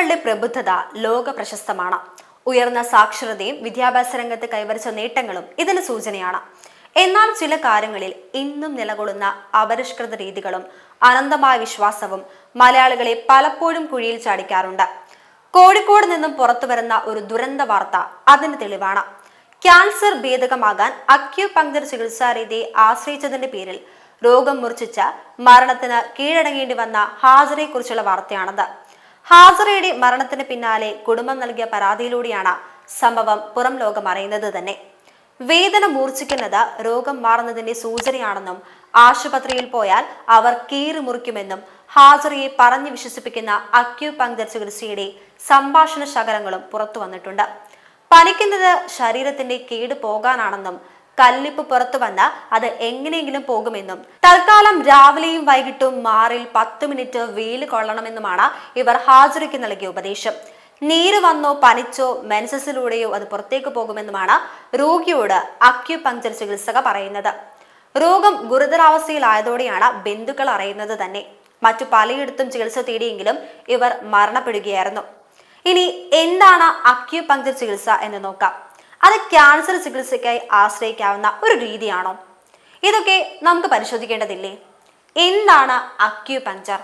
മലയാളികളുടെ പ്രബുദ്ധത ലോക പ്രശസ്തമാണ്. ഉയർന്ന സാക്ഷരതയും വിദ്യാഭ്യാസ രംഗത്ത് കൈവരിച്ച നേട്ടങ്ങളും ഇതിന് സൂചനയാണ്. എന്നാൽ ചില കാര്യങ്ങളിൽ ഇന്നും നിലകൊള്ളുന്ന അപരിഷ്കൃത രീതികളും അനന്തമായ വിശ്വാസവും മലയാളികളെ പലപ്പോഴും കുഴിയിൽ ചാടിക്കാറുണ്ട്. കോഴിക്കോട് നിന്നും പുറത്തു വരുന്ന ഒരു ദുരന്ത വാർത്ത അതിന് തെളിവാണ്. ക്യാൻസർ ഭേദകമാകാൻ അക്യു പങ്ക്ചർ ചികിത്സാ രീതിയെ ആശ്രയിച്ചതിന്റെ പേരിൽ രോഗം മൂർച്ഛിച്ച മരണത്തിന് കീഴടങ്ങേണ്ടി വന്ന ഹാജറയെക്കുറിച്ചുള്ള വാർത്തയാണത്. ഹാജറയുടെ മരണത്തിന് പിന്നാലെ കുടുംബം നൽകിയ പരാതിയിലൂടെയാണ് സംഭവം പുറം ലോകം അറിയുന്നത് തന്നെ. വേദന മൂർച്ഛിക്കുന്നത് രോഗം മാറുന്നതിന്റെ സൂചനയാണെന്നും ആശുപത്രിയിൽ പോയാൽ അവർ കീറി മുറിക്കുമെന്നും ഹാസറയെ പറഞ്ഞു വിശ്വസിപ്പിക്കുന്ന അക്യു പങ്കർ ചികിത്സയുടെ സംഭാഷണ ശകലങ്ങളും പുറത്തു വന്നിട്ടുണ്ട്. പനിക്കുന്നത് ശരീരത്തിന്റെ കേട് പോകാനാണെന്നും കല്ലിപ്പ് പുറത്തു വന്ന അത് എങ്ങനെയെങ്കിലും പോകുമെന്നും. തൽക്കാലം രാവിലെയും വൈകിട്ടും മാറിൽ പത്ത് മിനിറ്റ് വെയിൽ കൊള്ളണമെന്നുമാണ് ഇവർ ഹാജരയ്ക്ക് നൽകിയ ഉപദേശം. നീര് വന്നോ പനിച്ചോ മെൻസസിലൂടെയോ അത് പുറത്തേക്ക് പോകുമെന്നുമാണ് രോഗിയോട് അക്യുപങ്ചർ ചികിത്സക പറയുന്നത്. രോഗം ഗുരുതരാവസ്ഥയിലായതോടെയാണ് ബന്ധുക്കൾ അറിയുന്നത് തന്നെ. മറ്റു പലയിടത്തും ചികിത്സ തേടിയെങ്കിലും ഇവർ മരണപ്പെടുകയായിരുന്നു. ഇനി എന്താണ് അക്യുപങ്ചർ ചികിത്സ എന്ന് നോക്കാം. അത് ക്യാൻസർ ചികിത്സയ്ക്കായി ആശ്രയിക്കാവുന്ന ഒരു രീതിയാണോ? ഇതൊക്കെ നമുക്ക് പരിശോധിക്കേണ്ടതില്ലേ? എന്താണ് അക്യുപങ്ചർ